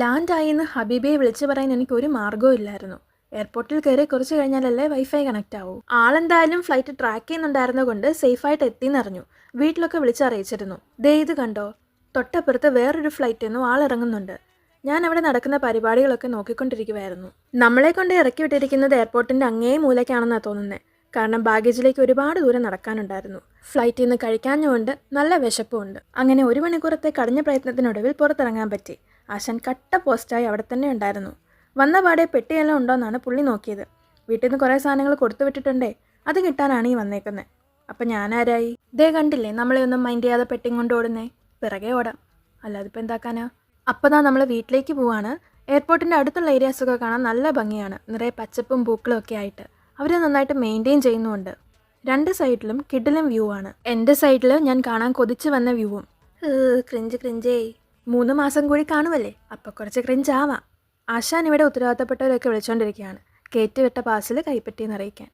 ലാൻഡായി എന്ന് ഹബീബയെ വിളിച്ചു പറയാൻ എനിക്ക് ഒരു മാർഗവും ഇല്ലായിരുന്നു. എയർപോർട്ടിൽ കയറി കുറച്ച് കഴിഞ്ഞാലല്ലേ വൈഫൈ കണക്റ്റ് ആവൂ ആളെന്തായാലും ഫ്ലൈറ്റ് ട്രാക്ക് ചെയ്യുന്നുണ്ടായിരുന്നതുകൊണ്ട് സേഫായിട്ട് എത്തിയെന്നറിഞ്ഞു. വീട്ടിലൊക്കെ വിളിച്ചറിയിച്ചിരുന്നു ദേ ഇത് കണ്ടോ? തൊട്ടപ്പുറത്ത് വേറൊരു ഫ്ലൈറ്റിൽ നിന്നും ആളിറങ്ങുന്നുണ്ട് ഞാൻ അവിടെ നടക്കുന്ന പരിപാടികളൊക്കെ നോക്കിക്കൊണ്ടിരിക്കുവായിരുന്നു. നമ്മളെ കൊണ്ട് ഇറക്കി വിട്ടിരിക്കുന്നത് എയർപോർട്ടിന്റെ അങ്ങേ മൂലയ്ക്കാണെന്നാണ് തോന്നുന്നത് കാരണം ബാഗേജിലേക്ക് ഒരുപാട് ദൂരം നടക്കാനുണ്ടായിരുന്നു. ഫ്ലൈറ്റിൽ നിന്ന് കഴിക്കാഞ്ഞുകൊണ്ട് നല്ല വിശപ്പുമുണ്ട് അങ്ങനെ ഒരു മണിക്കൂറത്തെ കടഞ്ഞ പ്രയത്നത്തിനൊടുവിൽ പുറത്തിറങ്ങാൻ പറ്റി. ആശാൻ കട്ട പോസ്റ്റായി അവിടെ തന്നെ ഉണ്ടായിരുന്നു. വന്ന പാടെ പെട്ടിയെല്ലാം ഉണ്ടോയെന്നാണ് പുള്ളി നോക്കിയത്. വീട്ടിൽ നിന്ന് കുറേ സാധനങ്ങൾ കൊടുത്തു വിട്ടിട്ടുണ്ടേ അത് കിട്ടാനാണ് ഈ വന്നേക്കുന്നത് അപ്പം ഞാനാരായി? ദേ കണ്ടില്ലേ നമ്മളെ ഒന്നും മൈൻഡ് ചെയ്യാതെ പെട്ടിയും കൊണ്ട് ഓടുന്നേ? പിറകെ ഓടാം. അല്ലാതെ ഇപ്പം എന്താക്കാനാ? അപ്പോൾ താ നമ്മൾ വീട്ടിലേക്ക് പോവാണ്. എയർപോർട്ടിന്റെ അടുത്തുള്ള ഏരിയാസൊക്കെ കാണാൻ നല്ല ഭംഗിയാണ്. നിറയെ പച്ചപ്പും പൂക്കളും ഒക്കെ ആയിട്ട്. അവർ നന്നായിട്ട് മെയിന്റെയിൻ ചെയ്യുന്നുമുണ്ട്. രണ്ട് സൈഡിലും കിഡിലും വ്യൂ ആണ്. എന്റെ സൈഡിൽ ഞാൻ കാണാൻ കൊതിച്ച് വന്ന വ്യൂവും ക്രിഞ്ച് ക്രിഞ്ചേ. മൂന്ന് മാസം കൂടി കാണുമല്ലേ അപ്പോൾ കുറച്ച് ക്രിഞ്ച് ആവാം. ആശാൻ ഇവിടെ ഉത്തരവാദിത്തപ്പെട്ടവരൊക്കെ വിളിച്ചുകൊണ്ടിരിക്കുകയാണ് കയറ്റി വിട്ട പാസിൽ കൈപ്പറ്റിയെന്ന് അറിയിക്കാൻ.